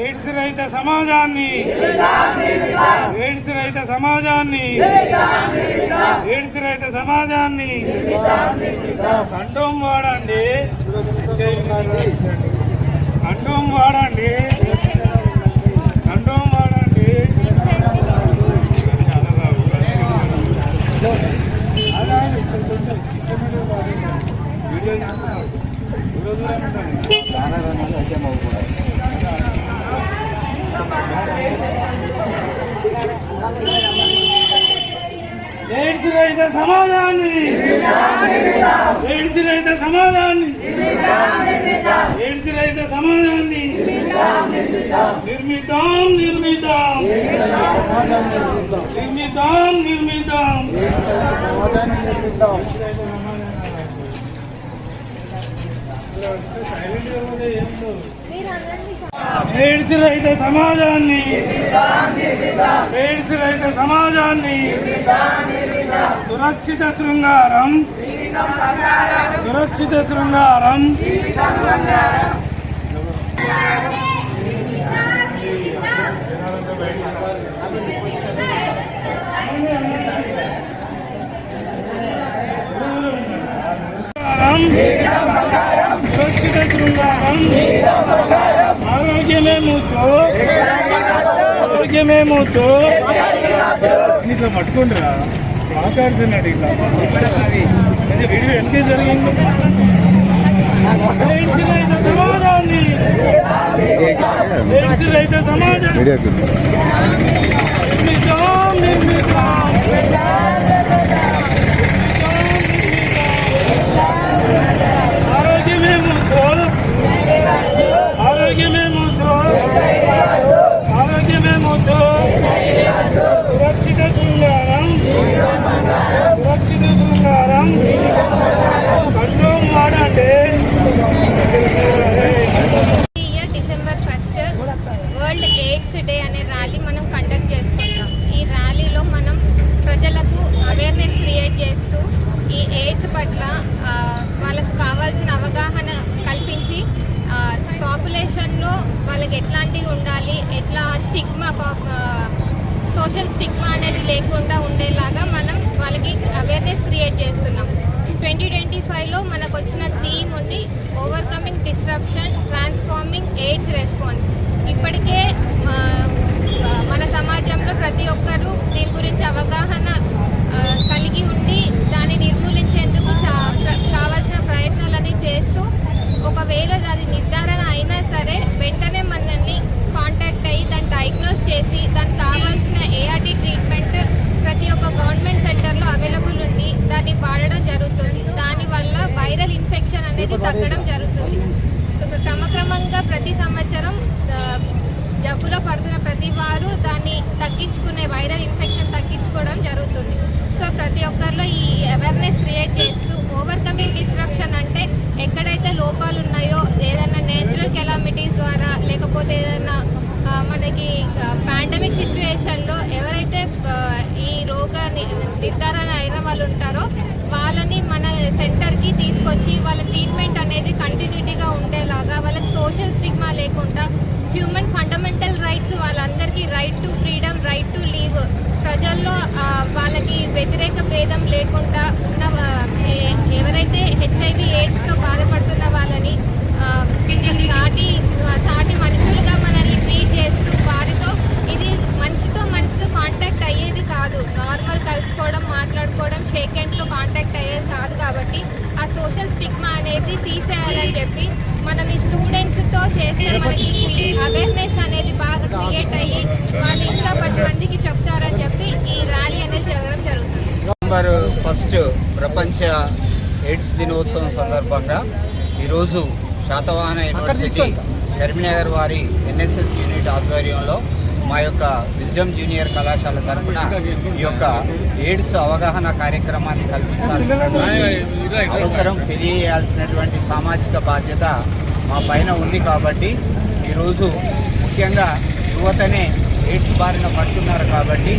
AIDS రహిత సమాజాన్ని AIDS రహిత సమాజాన్ని రహిత సమాజాన్ని వాడండి. కంటోం వాడండి. వీడియో దూరం రహిత సమాజాన్ని ఎయిడ్స్ రహిత సమాజాన్ని ఎయిడ్స్ రహిత సమాజాన్ని నిర్మితాం నిర్మితాం. నిర్మితాం నిర్మితాం. ఎయిడ్స్ రహిత సమాజాన్ని. ఎయిడ్స్ రహిత సమాజాన్ని. సురక్షిత శృంగారం. సురక్షిత శృంగారం సురక్షిత శృంగారం ఆరోగ్యమే ముద్దు ఆరోగ్యమే ముద్దు ఇట్లా పట్టుకుంటారా ప్లాకార్డ్స్ అన్నాడు ఇట్లా అదే వీడియో వెనకే జరిగింది ఎయిడ్స్ రహిత సమాజాన్ని ఎయిడ్స్ రహిత సమాజాన్ని నిర్మితాం నిర్మితాం ఆరోగ్యమే ముద్దు ఆరోగ్యమే ముద్దు ఆరోగ్యమే ముద్దు సురక్షిత శృంగారం సురక్షిత శృంగారం కండోమ్ వాడండి ఈ year December first World AIDS Day అనే ర్యాలీ మనం కండక్ట్ చేసుకుంటాం. ఈ ర్యాలీలో మనం ప్రజలకు అవేర్నెస్ క్రియేట్ చేస్తూ ఈ ఎయిడ్స్ పట్ల వాళ్ళకు కావాల్సిన అవగాహన కల్పించి పాపులేషన్లో వాళ్ళకి ఎట్లాంటివి ఉండాలి ఎట్లా స్టిగ్మా సోషల్ స్టిగ్మా అనేది లేకుండా ఉండేలాగా మనం వాళ్ళకి అవేర్నెస్ క్రియేట్ చేస్తున్నాం. ట్వంటీ ట్వంటీ ఫైవ్లో మనకు వచ్చిన థీమ్ ఉండి overcoming disruption transforming AIDS response ఇప్పటికే మన సమాజంలో ప్రతి ఒక్కరూ దీని గురించి అవగాహన కలిగి ఉండి దానిని నిర్మూలించేందుకు చా ప్ర- కావాల్సిన ప్రయత్నాలన్నీ చేస్తూ ఒకవేళ అది నిర్ధారణ అయినా సరే వెంటనే మనల్ని కాంటాక్ట్ అయ్యి దాన్ని డయాగ్నోస్ చేసి దానికి కావాల్సిన ఏఆర్టీ ట్రీట్మెంట్ ప్రతి ఒక్క గవర్నమెంట్ సెంటర్లో అవైలబుల్ ఉండి దాన్ని వాడడం జరుగుతుంది దానివల్ల వైరల్ ఇన్ఫెక్షన్ అనేది తగ్గడం జరుగుతుంది. క్రమక్రమంగా ప్రతి సంవత్సరం జబ్బులో పడుతున్న ప్రతి వారు దాన్ని తగ్గించుకునే వైరల్ ఇన్ఫెక్షన్ తగ్గించుకోవడం జరుగుతుంది. సో ప్రతి ఒక్కరిలో ఈ అవేర్నెస్ క్రియేట్ చేస్తూ ఓవర్కమింగ్ డిస్ట్రప్షన్ అంటే ఎక్కడైతే లోపాలు ఉన్నాయో ఏదైనా నేచురల్ కెలామిటీస్ ద్వారా లేకపోతే ఏదైనా మనకి పాండమిక్ సిచ్యువేషన్లో ఎవరైతే ఈ రోగాన్ని నిర్ధారణ అయిన వాళ్ళు ఉంటారో వాళ్ళని మన సెంటర్కి తీసుకొచ్చి వాళ్ళ ట్రీట్మెంట్ అనేది కంటిన్యూటీగా ఉండేలాగా వాళ్ళకి సోషల్ స్టిగ్మా లేకుండా హ్యూమన్ ఫండమెంటల్ రైట్స్ వాళ్ళందరికీ right to freedom right to live ప్రజల్లో వాళ్ళకి వ్యతిరేక భేదం లేకుండా ఉన్న మాట్లాడుకోవడం షేక్ హ్యాండ్తో కాంటాక్ట్ అయ్యేది కాదు కాబట్టి ఆ సోషల్ స్టిగ్మా అనేది తీసేయాలని చెప్పి మనం ఈ స్టూడెంట్స్తో చేస్తే మనకి అవేర్నెస్ అనేది బాగా క్రియేట్ అయ్యి వాళ్ళు ఇంకా పది మందికి చెప్తారని చెప్పి ఈ ర్యాలీ అనేది జరగడం జరుగుతుంది. నవంబర్ ఫస్ట్ ప్రపంచ ఎయిడ్స్ దినోత్సవం సందర్భంగా ఈరోజు శాతవాహన యూనివర్సిటీ కరీంనగర్ వారి ఎన్ఎస్ఎస్ యూనిట్ ఆధ్వర్యంలో మా యొక్క విజ్డమ్ జూనియర్ కళాశాల తరఫున ఈ యొక్క ఎయిడ్స్ అవగాహన కార్యక్రమాన్ని కల్పించాల్సినటువంటి అవసరం తెలియజేయాల్సినటువంటి సామాజిక బాధ్యత మా పైన ఉంది కాబట్టి ఈరోజు ముఖ్యంగా యువతనే ఎయిడ్స్ బారిన పడుతున్నారు కాబట్టి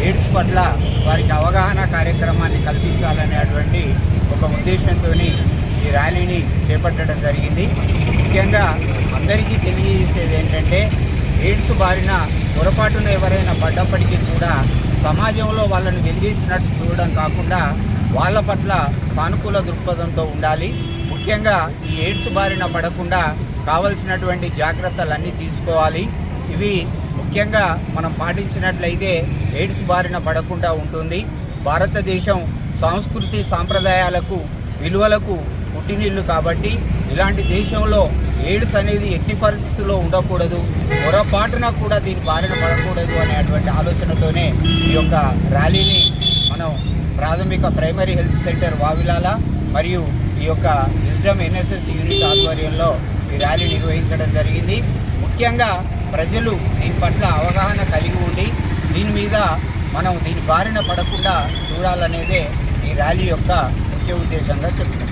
ఎయిడ్స్ పట్ల వారికి అవగాహన కార్యక్రమాన్ని కల్పించాలనేటువంటి ఒక ఉద్దేశంతో ఈ ర్యాలీని చేపట్టడం జరిగింది. ముఖ్యంగా అందరికీ తెలియజేసేది ఏంటంటే ఎయిడ్స్ బారిన పొరపాటున ఎవరైనా పడ్డప్పటికీ కూడా సమాజంలో వాళ్ళని వెలివేసినట్టు చూడడం కాకుండా వాళ్ళ పట్ల సానుకూల దృక్పథంతో ఉండాలి. ముఖ్యంగా ఈ ఎయిడ్స్ బారిన పడకుండా కావలసినటువంటి జాగ్రత్తలన్నీ తీసుకోవాలి. ఇవి ముఖ్యంగా మనం పాటించినట్లయితే ఎయిడ్స్ బారిన పడకుండా ఉంటుంది. భారతదేశం సంస్కృతి సాంప్రదాయాలకు విలువలకు పుట్టినిల్లు కాబట్టి ఇలాంటి దేశంలో ఎయిడ్స్ అనేది ఎట్టి పరిస్థితుల్లో ఉండకూడదు. పొరపాటున కూడా దీని బారిన పడకూడదు అనేటువంటి ఆలోచనతోనే ఈ యొక్క ర్యాలీని మనం ప్రాథమిక ప్రైమరీ హెల్త్ సెంటర్ వావిలాల మరియు ఈ యొక్క విజ్డమ్ ఎన్ఎస్ఎస్ యూనిట్ ఆధ్వర్యంలో ఈ ర్యాలీ నిర్వహించడం జరిగింది. ముఖ్యంగా ప్రజలు దీని పట్ల అవగాహన కలిగి ఉండి దీని మీద మనం దీని బారిన పడకుండా చూడాలనేదే ఈ ర్యాలీ యొక్క ముఖ్య ఉద్దేశంగా చెప్తున్నాం.